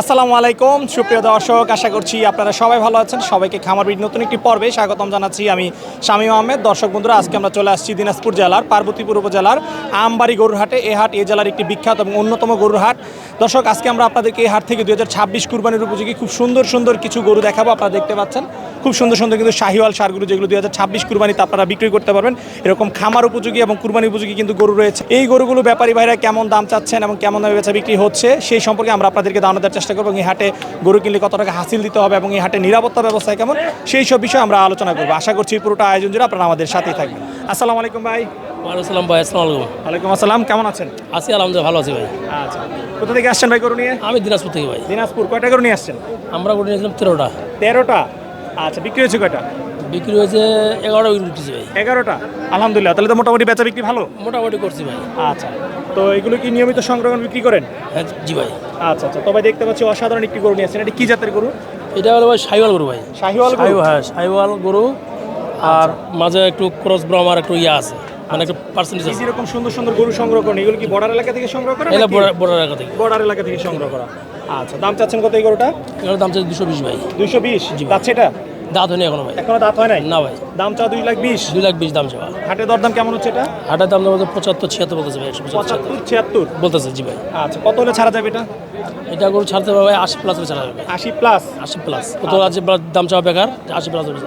আসসালামু আলাইকুম, সুপ্রিয় দর্শক, আশা করছি আপনারা সবাই ভালো আছেন। সবাইকে খামার বিড়ির নতুন একটি পর্বে স্বাগতম জানাচ্ছি আমি শামীম আহমেদ। দর্শক বন্ধুরা, আজকে আমরা চলে আসছি দিনাজপুর জেলার, পার্বতীপুর উপজেলার আমবাড়ি গরুরহাটে। এ হাট, এ জেলার একটি বিখ্যাত এবং অন্যতম গরুরহাট। দর্শক, আজকে আমরা আপনাদেরকে এ হাট থেকে দু হাজার ছাব্বিশ কুরবানির উপযোগী খুব সুন্দর সুন্দর কিছু গরু দেখাবো, আপনারা দেখতে পাচ্ছেন। খুব সুন্দর সুন্দর কিন্তু শাহিওয়াল সারগুলো যেগুলো দুই হাজার ছাব্বিশ কুরবানিতে আপনারা বিক্রি করতে পারবেন এরকম খামার উপযোগী এবং কুরবানি উপযোগী কিন্তু গরু রয়েছে। এই গরুগুলো ব্যাপারী ভাইরা কেমন দাম চাচ্ছেন এবং কেমন দামে বেচা বিক্রি হচ্ছে সেই সম্পর্কে আমরা আপনাদেরকে ধারণা দেওয়ার চেষ্টা করব এবং এই হাটে গরু কিনলে কত টাকা হাসিল দিতে হবে এবং এই হাটে নিরাপত্তা ব্যবস্থা কেমন সেই সব বিষয়ে আমরা আলোচনা করব। আশা করছি পুরোটা আয়োজন জুড়ে আপনারা আমাদের সাথেই থাকবেন। আসসালামু আলাইকুম ভাই। ওয়ালাইকুম ভাই আসসালামু আলাইকুম। ওয়ালাইকুম আসসালাম কেমন আছেন? আছি আলহামদুলিল্লাহ ভালো আছি ভাই। আচ্ছা কোথা থেকে আসছেন ভাই গরু নিয়ে? আমি দিনাজপুর থেকে ভাই। দিনাজপুর কয়টা গরু নিয়ে আসছেন? আমরা করে নিয়েছিলাম তেরোটা। তেরোটা? আচ্ছা বিক্রি হয়েছে কয়টা? বিক্রি হয়েছে এগারোটা বিক্রি উঠেছি ভাই। এগারোটা? আলহামদুলিল্লাহ তাহলে তো মোটামুটি বেচা বিক্রি ভালো? মোটামুটি করছি ভাই। আচ্ছা তো এগুলো কি নিয়মিত সংগ্রহণ বিক্রি করেন? হ্যাঁ জি ভাই। আচ্ছা আচ্ছা তবে দেখতে পাচ্ছি অসাধারণ একটি গরু নিয়ে আসছেন। এটা কি জাতের গরু? এটা হলো ভাই সাইওয়াল গরু ভাই। শাহিওয়াল গরু? হ্যাঁ সাইওয়াল গরু। আর মাঝে একটু ক্রস ব্রমার একটু ইয়ে আছে। মানে একটা পার্সেন্টেজ আছে। সুন্দর সুন্দর গরু সংগ্রহ করেন এগুলো কি বর্ডার এলাকা থেকে সংগ্রহ করেন এটা বড় এলাকা থেকে। বর্ডার এলাকা থেকে সংগ্রহ করা? আচ্ছা দাম চাচ্ছেন কত এই গরুটা? এটার দাম চাই দুশো বিশ ভাই। দুইশো বিশ। যাচ্ছে এটা দাঁত হয়নি এখনও ভাই। এখনও দাঁত হয় নাই? না ভাই। দাম চা দুই লাখ বিশ? দুই লাখ বিশ দাম চাওয়া হাটের দরদাম কেমন হচ্ছে এটা? হাটের দাম বলতে পঁচাত্তর ছিয়াত্তর বলতেছে ভাই পঁচাত্তর ছিয়াত্তর। বলতেছে জি ভাই। আচ্ছা কত হলে ছাড়া যাবে এটা? এটা গরু ছাড়তে হবে ভাই আশি প্লাস ছাড়া যাবে আশি প্লাস? আশি প্লাস। কত আছে দাম চাওয়া বেকার? আশি প্লাস হলে।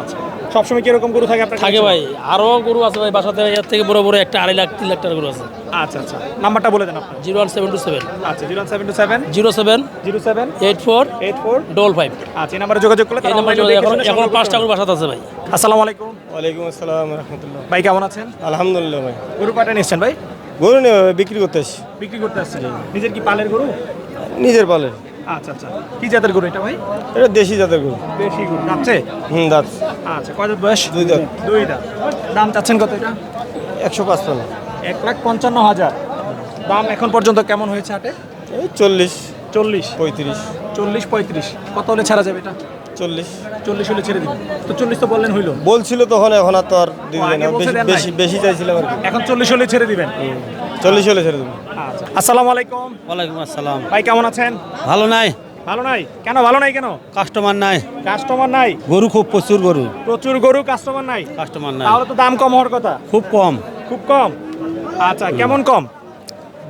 আচ্ছা সবসময় কীরকম গরু থাকে আপনার থাকে ভাই। আরও গরু আছে ভাই বাসাতে এর থেকে বড় বড় একটা আড়াই লাখ তিন লাখ টাকার গরু আছে। আচ্ছা আচ্ছা। নাম্বারটা বলে দেন আপনার। Zero one seven two seven. আচ্ছা zero one seven two seven. Zero seven zero seven. Eight four eight four. Double five. আচ্ছা এই নাম্বারে যোগাযোগ করলে এই নাম্বার এখন পাঁচটা। গরু বাসাতে আছে ভাই। আসসালামু আলাইকুম। ওয়ালাইকুম আসসালাম রহমতুল্লাহ। ভাই কেমন আছেন? আলহামদুলিল্লাহ ভাই। গরু পাটা নিচ্ছেন ভাই? গরু নিয়ে বিক্রি করতে আসছি। বিক্রি করতে আসছেন। নিজের কি পালের গরু? নিজের পালের। আচ্ছা আচ্ছা। কি জাতের গরু এটা ভাই? এটা দেশি জাতের গরু। বেশি গরু। যাচ্ছে? হুম দাঁত আচ্ছা কয় দাঁত বয়স? দুই দাঁত। দুই দাঁত। দাম চাচ্ছেন কত এটা? একশো পাঁচপান্ন। এক লাখ পঞ্চান্ন হাজার। দাম এখন পর্যন্ত কেমন হয়েছে হাটে? এই চল্লিশ। চল্লিশ? পঁয়ত্রিশ। চল্লিশ পঁয়ত্রিশ। কত হলে ছাড়া যাবে এটা? চল্লিশ। চল্লিশ হলে ছেড়ে দিবেন তো চল্লিশ তো বললেন হইল। বলছিল তখন এখন আর তো আর বেশি দেন বেশি চাইছিলাম আর এখন চল্লিশ হলে ছেড়ে দিবেন। চল্লিশ হলে ছেড়ে দেবো। আচ্ছা। আসসালামু আলাইকুম। ওয়ালাইকুম আসসালাম। ভাই কেমন আছেন? ভালো নাই। ভালো নাই? কেন ভালো নাই কেন? কাস্টমার নাই। কাস্টমার নাই? গরু খুব প্রচুর গরু। প্রচুর গরু কাস্টমার নাই? কাস্টমার নাই। তাহলে তো দাম কম হওয়ার কথা। খুব কম। খুব কম? আচ্ছা কেমন কম?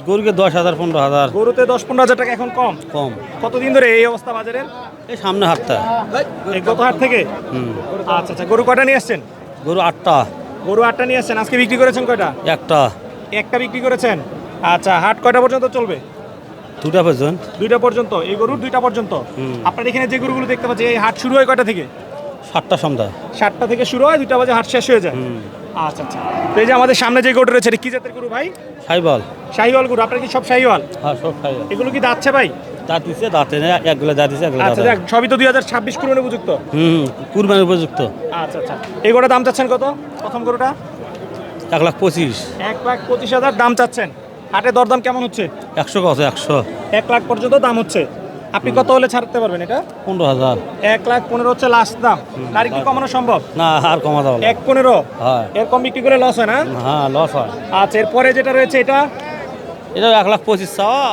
গরুকে দশ হাজার পনেরো হাজার। গরুতে দশ পনেরো হাজার টাকা এখন কম? কম। কতদিন ধরে এই অবস্থা বাজারের? এই সামনে হাটটা। এই গত হাট থেকে? আচ্ছা আচ্ছা গরু কটা নিয়ে আসছেন? গরু আটটা। গরু আটটা নিয়ে আসছেন আজকে বিক্রি করেছেন কয়টা? একটা। একটা বিক্রি করেছেন? আচ্ছা হাট কয়টা পর্যন্ত চলবে? দুটা পর্যন্ত। দুইটা পর্যন্ত এই গরুর দুইটা পর্যন্ত? আপনার এখানে যে গরুগুলো দেখতে পাচ্ছি এই হাট শুরু হয় কয়টা থেকে? সাতটা সন্ধ্যা। সাতটা থেকে শুরু হয় দুইটা বাজে হাট শেষ হয়ে যায়। আচ্ছা আচ্ছা। তো এই যে আমাদের সামনে যে গরু রয়েছে এটা কি জাতের গরু ভাই? সাইবল। শাহিওয়াল গরু আপনার কি সব শাহিওয়াল হ্যাঁ সব সাইবল এগুলো কি দাঁতছে ভাই? দাঁত দিচ্ছে দাঁতে নেই একগুলো দাঁত দিচ্ছে একগুলো আচ্ছা দেখ সবই তো দুই হাজার ছাব্বিশ কুরবানি উপযুক্ত? হুম কুরবানির উপযুক্ত। আচ্ছা আচ্ছা। এই গরুটার দাম চাচ্ছেন কত? প্রথম গরুটা? এক লাখ পঁচিশ। এক লাখ পঁচিশ হাজার দাম চাচ্ছেন। হাটে দরদাম কেমন হচ্ছে? একশো কত একশো। এক লাখ পর্যন্ত দাম হচ্ছে। আপনি কত হলে ছাড়তে পারবেন এটা? পনেরো হাজার। এক লাখ পনেরো হচ্ছে লাস্ট দাম। আর কি কমানো সম্ভব? না আর কমা দাও এক পনেরো? হ্যাঁ। এর কম বিক্রি করে লস হয় না? হ্যাঁ লস হয়। আচ্ছা এরপরে যেটা রয়েছে এটা? এটা এক লাখ পঁচিশ চাওয়া।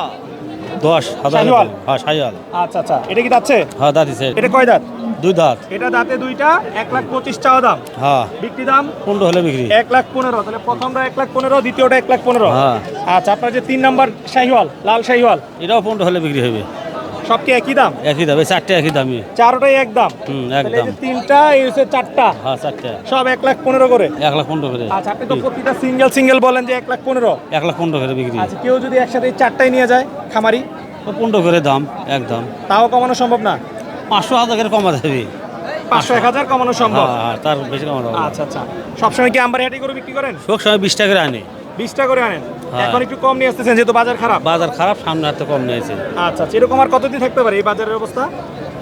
দশ হাজার? হ্যাঁ সাইয়াল আচ্ছা আচ্ছা এটা কি যাচ্ছে হ্যাঁ দাঁত দিচ্ছে এটা কয় দাঁত? দুই দাঁত। এটা দাঁতে দুইটা এক লাখ পঁচিশ চাওয়া দাম। হ্যাঁ। বিক্রি দাম? পনেরো হলে বিক্রি। এক লাখ পনেরো তাহলে প্রথমটা এক লাখ পনেরো দ্বিতীয়টা এক লাখ পনেরো। হ্যাঁ। আচ্ছা আপনার যে তিন নাম্বার শাহিওয়াল লাল শাহিওয়াল এটাও পনেরো হলে বিক্রি হবে সব কি একই দাম? একই দাম এই চারটে একই দামই। চারোটাই এক দাম? হুম একদম তিনটা এই হচ্ছে চারটা? হ্যাঁ চারটে। সব এক লাখ পনেরো করে? এক লাখ পনেরো করে। আচ্ছা আপনি তো প্রতিটা সিঙ্গেল সিঙ্গেল বলেন যে এক লাখ পনেরো। এক লাখ পনেরো করে বিক্রি। আচ্ছা কেউ যদি একসাথে এই চারটাই নিয়ে যায় খামারি? তো পনেরো করে দাম একদম তাও কমানো সম্ভব না? পাঁচশো হাজার করে কমা দেবে। পাঁচশো এক হাজার কমানো সম্ভব? হ্যাঁ হ্যাঁ, তার বেশি কমা দেবো আচ্ছা আচ্ছা। সবসময় কি আম্বারি হাটি করে বিক্রি করেন? শোক সময় বিশ টাকা করে আনে। বিশটা করে আনেন। হ্যাঁ। এখন একটু কম নিয়ে আসতেছেন যেহেতু বাজার খারাপ। বাজার খারাপ সামনে হাতে কম নিয়েছে আচ্ছা আচ্ছা এরকম আর কতদিন থাকতে পারে এই বাজারের অবস্থা?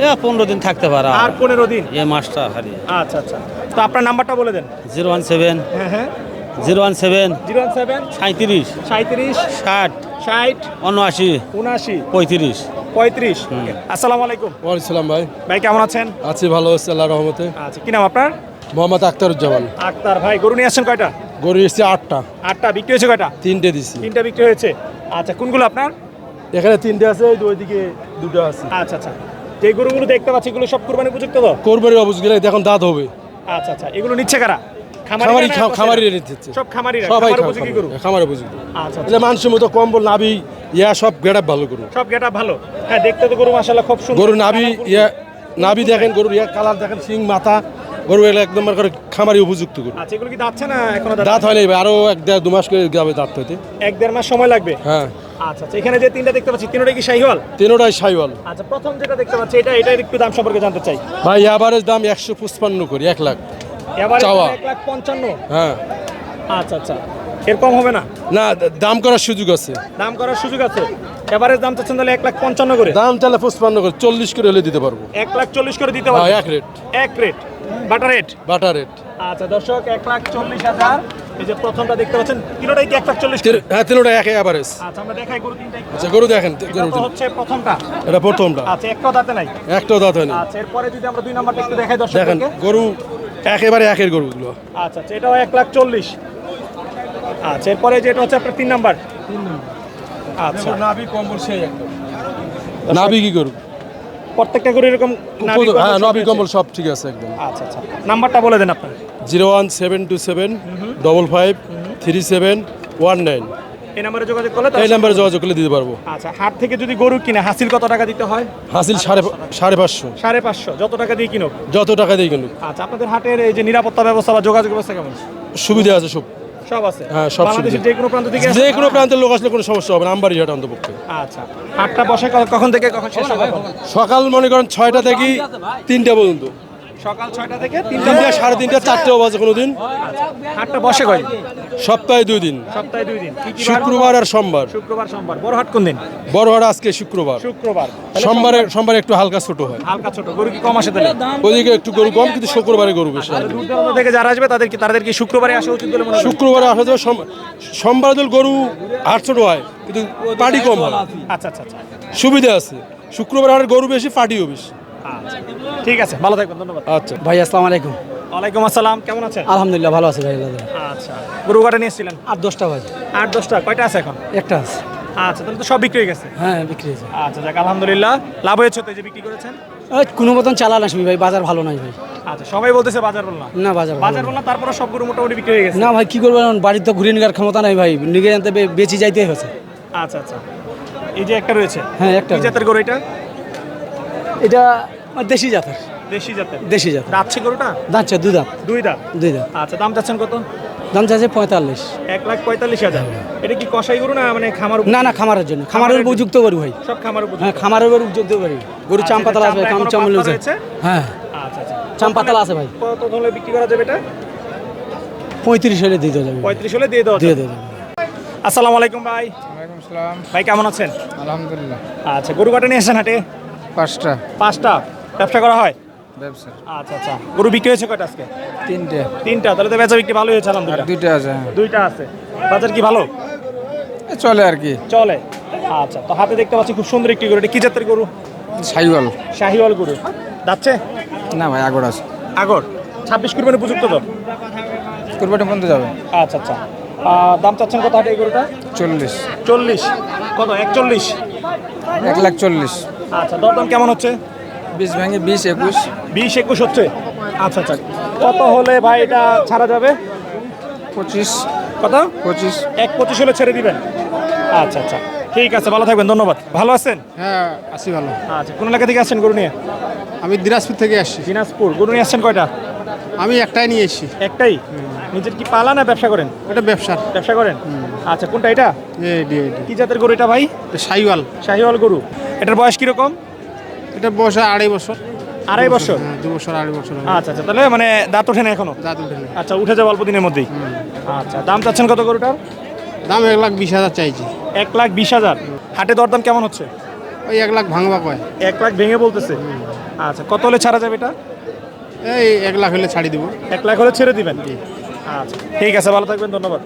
এ পনেরো দিন থাকতে পারে। আর পনেরো দিন? এ মাসটা হারি আচ্ছা আচ্ছা। তো আপনার নাম্বারটা বলে দেন। Zero one seven. হ্যাঁ হ্যাঁ। Zero one seven. Zero one seven. সাঁত্রিশ সাঁত্রিশ ষাট। ষাট। উনআশি। উনআশি। পঁয়ত্রিশ। পঁয়ত্রিশ। আসসালামু আলাইকুম। ওয়ালাইকুম ভাই। ভাই কেমন আছেন? আছি ভালো আছি আল্লাহ রহমতে। আচ্ছা কি নাম আপনার? মোহাম্মদ আখতারুজ্জামান আক্তার ভাই গরু নিয়ে আসছেন কয়টা? গরু এসছে আটটা। আটটা বিক্রি হয়েছে কয়টা? তিনটে দিছি। তিনটা বিক্রি হয়েছে। আচ্ছা কোনগুলো আপনার? এখানে তিনটে আছে ওইদিকে দুটো আছে। আচ্ছা আচ্ছা। যে গরুগুলো দেখতে পাচ্ছি এগুলো সব কুরবানি উপযুক্ত তো? অবস্থা গেলে এখন দাঁত হবে। আচ্ছা আচ্ছা। এগুলো নিচ্ছে কারা? খামারি খামারি খামারি নিচ্ছে। সব খামারি সবাই উপযোগী গরু? খামার উপযোগী। আচ্ছা আচ্ছা। এটা মানুষের মতো কম্বল নাবি ইয়া সব গেট ভালো গরু। সব গেটা ভালো। হ্যাঁ দেখতে তো গরু মাশাআল্লাহ খুব সুন্দর। গরু নাবি ইয়া নাবি দেখেন গরুর ইয়া কালার দেখেন সিং মাথা গরু এগুলো একদম করে খামারি উপযুক্ত গরু। আচ্ছা এগুলো কি দাঁতছে না এখনও দাঁত? হয় নাই ভাই, আরও এক দেড় দু মাস করে যাবে দাঁত হইতে। এক দেড় মাস সময় লাগবে? হ্যাঁ। আচ্ছা আচ্ছা এখানে যে তিনটা দেখতে পাচ্ছি তিনটাই কি শাহিওয়াল তিনোটাই সাইওয়াল আচ্ছা প্রথম যেটা দেখতে পাচ্ছি এটা এটার একটু দাম সম্পর্কে জানতে চাই। ভাই অ্যাভারেজ দাম একশো পঁচপান্ন করি এক লাখ। এবারে চাওয়া। এক লাখ পঞ্চান্ন। হ্যাঁ। আচ্ছা আচ্ছা এর কম হবে না? না দাম করার সুযোগ আছে। দাম করার সুযোগ আছে। এবারে দাম চাচ্ছেন তাহলে এক লাখ পঞ্চান্ন করে। দাম চাইলে পঁচপান্ন করে চল্লিশ করে হলে দিতে পারব। এক লাখ চল্লিশ করে দিতে হ্যাঁ এক রেট এক rate butter rate butter rate আচ্ছা দর্শক এক লাখ চল্লিশ হাজার। এই যে প্রথমটা দেখতে পাচ্ছেন তিনোটাই কি এক লাখ চল্লিশ? হ্যাঁ তিনোটা এক অ্যাভারেজ আচ্ছা আমরা দেখাই গরু তিনটাই। আচ্ছা গরু দেখেন গরু হচ্ছে প্রথমটা। এটা প্রথমটা। আচ্ছা একটাও দাঁতে নাই? একটাও দাঁত হয়নি আচ্ছা এরপরে যদি আমরা দুই নাম্বারটা একটু দেখাই দেখেন দর্শকদেরকে গরু একেবারে একের গরুগুলো। আচ্ছা আচ্ছা এটাও এক লাখ চল্লিশ। আচ্ছা এরপরে যেটা হচ্ছে আপনার তিন নাম্বার। আচ্ছা। নাভি কম্বল সেই একটা। নাভি কি গরু? প্রত্যেকটা গরু এরকম হ্যাঁ সব কম্বল সব ঠিক আছে একদম। আচ্ছা আচ্ছা। নাম্বারটা বলে দেন আপনার। Zero one seven two seven double five three seven one nine. এই নাম্বারে যোগাযোগ করলে এই নাম্বারে যোগাযোগ করলে দিতে পারব। আচ্ছা হাট থেকে যদি গরু কিনে হাসিল কত টাকা দিতে হয়? হাসিল সাড়ে সাড়ে পাঁচশো। সাড়ে পাঁচশো যত টাকা দিয়ে কিনো যত টাকা দিয়ে কিন্তু আচ্ছা আপনাদের হাটের এই যে নিরাপত্তা ব্যবস্থা বা যোগাযোগ ব্যবস্থা কেমন? সুবিধা আছে সব। সব আছে? হ্যাঁ, সব বাংলাদেশের যে কোনো প্রান্ত থেকে যে কোনো প্রান্তের লোক আসলে কোনো সমস্যা হবে না আমবাড়ি হাট অন্তপক্ষে আচ্ছা হাটটা বসে কখন থেকে কখন শেষ সকাল মনে করেন ছয়টা থেকে তিনটা পর্যন্ত। সকাল ছয়টা থেকে তিনটা সাড়ে তিনটা চারটেও বাজে কোনো দিন। হাটটা বসে কয় সপ্তাহে দুই দিন। সপ্তাহে দুই দিন? শুক্রবার আর সোমবার। শুক্রবার সোমবার। বড় হাট কোন দিন? বড় হাট আজকে শুক্রবার। শুক্রবার। সোমবারে সোমবারে একটু হালকা ছোট হয়। হালকা ছোট। গরু কি কম আসে তাহলে? ওদিকে একটু গরু কম কিন্তু শুক্রবারে গরু বেশি। থেকে যারা আসবে তাদের কি তাদের কি শুক্রবারে আসা উচিত বলে মনে শুক্রবারে আসা যাবে সোমবার গরু আট ছোট হয় কিন্তু পাটি কম হয়। আচ্ছা আচ্ছা আচ্ছা। সুবিধা আছে। শুক্রবার আর গরু বেশি পাটিও বেশি। আচ্ছা। ঠিক আছে ভালো থাকবেন ধন্যবাদ। আচ্ছা। ভাই আসসালামু আলাইকুম। ওয়ালাইকুম আসসালাম কেমন আছেন? আলহামদুলিল্লাহ ভালো আছে ভাই আচ্ছা গরু কাটা নিয়ে এসেছিলেন আর দশটা ভাই। আট দশটা কয়টা আছে এখন? একটা আছে। আচ্ছা তাহলে তো সব বিক্রি হয়ে গেছে? হ্যাঁ বিক্রি হয়েছে। আচ্ছা যাক আলহামদুলিল্লাহ। লাভ হয়েছে তো এই যে বিক্রি করেছেন? কোনো মতন চালান আসবি ভাই বাজার ভালো নাই ভাই। আচ্ছা সবাই বলতেছে বাজার বললাম না। বাজার বাজার বললাম তারপরে সব গরু মোটামুটি বিক্রি হয়ে গেছে। না ভাই কি করব এখন? বাড়ির তো ঘুরে নেওয়ার ক্ষমতা নাই ভাই নিগে জানতে বেঁচে যাইতে হচ্ছে আচ্ছা আচ্ছা। এই যে একটা রয়েছে। হ্যাঁ, একটা জাতের গরু এটা? এটা দেশি জাতের। দেশি জাতের? দেশি জাতের। দাচ্ছে গরুটা? দাঁতছে দুই দাঁত। দুই দাঁত? দুই দাঁত। আচ্ছা দাম চাচ্ছেন কত? দাম চাচ্ছে পঁয়তাল্লিশ। এক লাখ পঁয়তাল্লিশ হাজার। এটা কি কষাই গরু না মানে খামার না না খামারের জন্য। খামারের উপযুক্ত করি ভাই। সব খামার উপর হ্যাঁ খামারের উপর উপযুক্ত গরু। আচ্ছা, চাম্পাতাল এটা আছে ভাই চামড়া কাম চামল হ্যাঁ। আচ্ছা আচ্ছা। চাম্পাতাল আছে ভাই। কত হলে বিক্রি করা যাবে এটা? পঁয়ত্রিশ হলে দিতে যাবে। পঁয়ত্রিশ হলে দিয়ে দেওয়া দিয়ে যাবে। আসসালামু আলাইকুম ভাই। ওয়ালাইকুম সালাম। ভাই কেমন আছেন? আলহামদুলিল্লাহ। আচ্ছা গরু কাটা নিয়ে আসেন হাটে? পাঁচটা। পাঁচটা। ব্যবসা করা হয়? ব্যবসা। আচ্ছা আচ্ছা। গরু বিক্রি হয়েছে কয়টা আজকে? তিনটে। তিনটা তাহলে তো বেচা বিক্রি ভালো হয়েছে আর আলহামদুলিল্লাহ দুইটা আছে হ্যাঁ। দুইটা আছে। বাজার কি ভালো? এ চলে আর কি। চলে। আচ্ছা তো হাতে দেখতে পাচ্ছি খুব সুন্দর একটি গরু। এটা কি জাতের গরু? সাইওয়াল শাহিওয়াল গরু। যাচ্ছে? না ভাই আগর আছে। আগর। ছাব্বিশ কুরবানি উপযুক্ত তো? কুরবানি বন্ধ যাবে। আচ্ছা আচ্ছা। দাম চাচ্ছেন কত হাটে এই গরুটা? চল্লিশ। চল্লিশ। কত? একচল্লিশ? এক লাখ চল্লিশ। আচ্ছা দরদাম কেমন হচ্ছে? বিশ ভেঙে বিশ একুশ। বিশ একুশ হচ্ছে? আচ্ছা আচ্ছা। কত হলে ভাই এটা ছাড়া যাবে? পঁচিশ। কত? পঁচিশ। এক পঁচিশ হলে ছেড়ে দিবেন। আচ্ছা আচ্ছা। ঠিক আছে ভালো থাকবেন ধন্যবাদ। ভালো আছেন? হ্যাঁ আসি ভালো। আচ্ছা কোন এলাকা থেকে আসছেন গরু নিয়ে? আমি দিনাজপুর থেকে আসছি। দিনাজপুর। গরু নিয়ে আসছেন কয়টা? আমি একটাই নিয়ে এসছি। একটাই? নিজের কি পালা না ব্যবসা করেন? এটা ব্যবসা। ব্যবসা করেন? আচ্ছা কোনটা এটা? কি জাতের গরু এটা ভাই? সাইওয়াল। শাহিওয়াল গরু। এটার বয়স কীরকম? এটা বয়স আড়াই বছর। আড়াই বছর? হ্যাঁ দু বছর আড়াই বছর আচ্ছা আচ্ছা তাহলে মানে দাঁত ওঠে না এখনও? দাঁত উঠে নেই। আচ্ছা উঠে যাবে অল্প দিনের মধ্যেই? আচ্ছা দাম চাচ্ছেন কত গরুটার? দাম এক লাখ বিশ হাজার চাইছি। এক লাখ বিশ হাজার। হাটে দরদাম কেমন হচ্ছে? ওই এক লাখ ভাঙবা কয়। এক লাখ ভেঙে বলতেছে। আচ্ছা কত হলে ছাড়া যাবে এটা? এই এক লাখ হলে ছাড়ি দিব। এক লাখ হলে ছেড়ে দিবেন? আচ্ছা ঠিক আছে ভালো থাকবেন ধন্যবাদ।